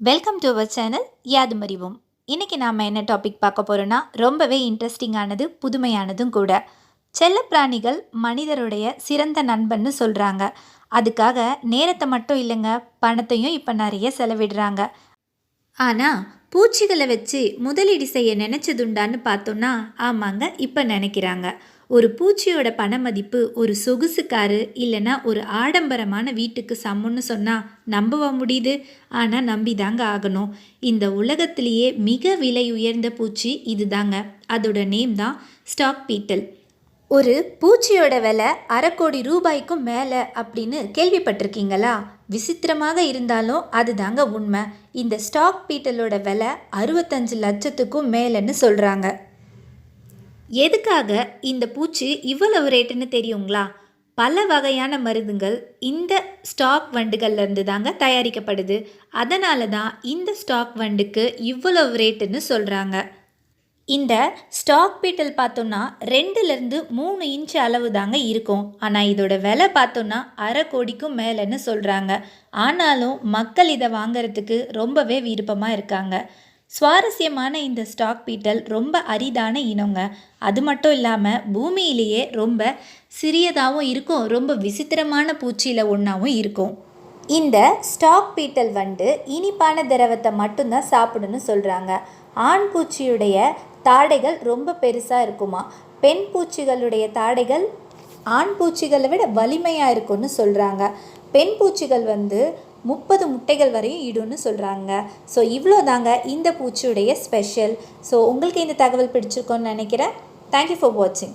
Welcome to our channel யாதும் அறிவோம் இன்றைக்கி நாம் என்ன டாபிக் பார்க்க போகிறோன்னா ரொம்பவே இன்ட்ரெஸ்டிங்கானது புதுமையானதும் கூட. செல்லப்பிராணிகள் மனிதருடைய சிறந்த நண்பன்னு சொல்கிறாங்க அதுக்காக நேரத்தை மட்டும் இல்லைங்க பணத்தையும் இப்போ நிறைய செலவிடுறாங்க. ஆனால் பூச்சிகளை வச்சு முதலீடு செய்ய நினச்சதுண்டான்னு பார்த்தோன்னா ஆமாங்க இப்போ நினைக்கிறாங்க. ஒரு பூச்சியோட பண மதிப்பு ஒரு சொகுசுக்காரு இல்லைனா இல்லைன்னா ஒரு ஆடம்பரமான வீட்டுக்கு சமம்னு சொன்னால் நம்பவ முடியுது. ஆனால் நம்பிதாங்க ஆகணும். இந்த உலகத்திலேயே மிக விலை உயர்ந்த பூச்சி இதுதாங்க. அதோட நேம் தான் ஸ்டாக் பீட்டல். ஒரு பூச்சியோட விலை அரை கோடி ரூபாய்க்கும் மேலே அப்படின்னு கேள்விப்பட்டிருக்கீங்களா? விசித்திரமாக இருந்தாலும் அதுதாங்க உண்மை. இந்த ஸ்டாக் பீட்டலோட விலை அறுபத்தஞ்சு லட்சத்துக்கும் மேலேன்னு சொல்கிறாங்க எதுக்காக இந்த பூச்சி இவ்வளவு ரேட்டுன்னு தெரியுங்களா? பல வகையான மருந்துகள் இந்த ஸ்டாக் வண்டுகள்லேருந்து தாங்க தயாரிக்கப்படுது. அதனால தான் இந்த ஸ்டாக் வண்டுக்கு இவ்வளவு ரேட்டுன்னு சொல்கிறாங்க இந்த ஸ்டாக் பீட்டல் பார்த்தோன்னா ரெண்டுலேருந்து மூணு இன்ச் அளவு தாங்க இருக்கும். ஆனால் இதோட விலை பார்த்தோன்னா அரை கோடிக்கும் மேலேன்னு சொல்கிறாங்க ஆனாலும் மக்கள் இதை வாங்குறதுக்கு ரொம்பவே விருப்பமாக இருக்காங்க. சுவாரஸ்யமான இந்த ஸ்டாக் பீட்டல் ரொம்ப அரிதான இனங்க. அது மட்டும் இல்லாமல் பூமியிலேயே ரொம்ப சிறியதாகவும் இருக்கும். ரொம்ப விசித்திரமான பூச்சியில் ஒன்றாவும் இருக்கும். இந்த ஸ்டாக் பீட்டல் வண்டு இனிப்பான திரவத்தை மட்டும்தான் சாப்பிடுன்னு சொல்கிறாங்க ஆண் பூச்சியுடைய தாடைகள் ரொம்ப பெருசாக இருக்குமா? பெண் பூச்சிகளுடைய தாடைகள் ஆண் பூச்சிகளை விட வலிமையாக இருக்கும்னு சொல்கிறாங்க பெண் பூச்சிகள் வந்து முப்பது முட்டைகள் வரையும் இடும்னு சொல்கிறாங்க ஸோ இவ்வளோ தாங்க இந்த பூச்சியுடைய ஸ்பெஷல் ஸோ உங்களுக்கு இந்த தகவல் பிடிச்சிருக்கோன்னு நினைக்கிறேன். தேங்க்யூ ஃபார் வாட்சிங்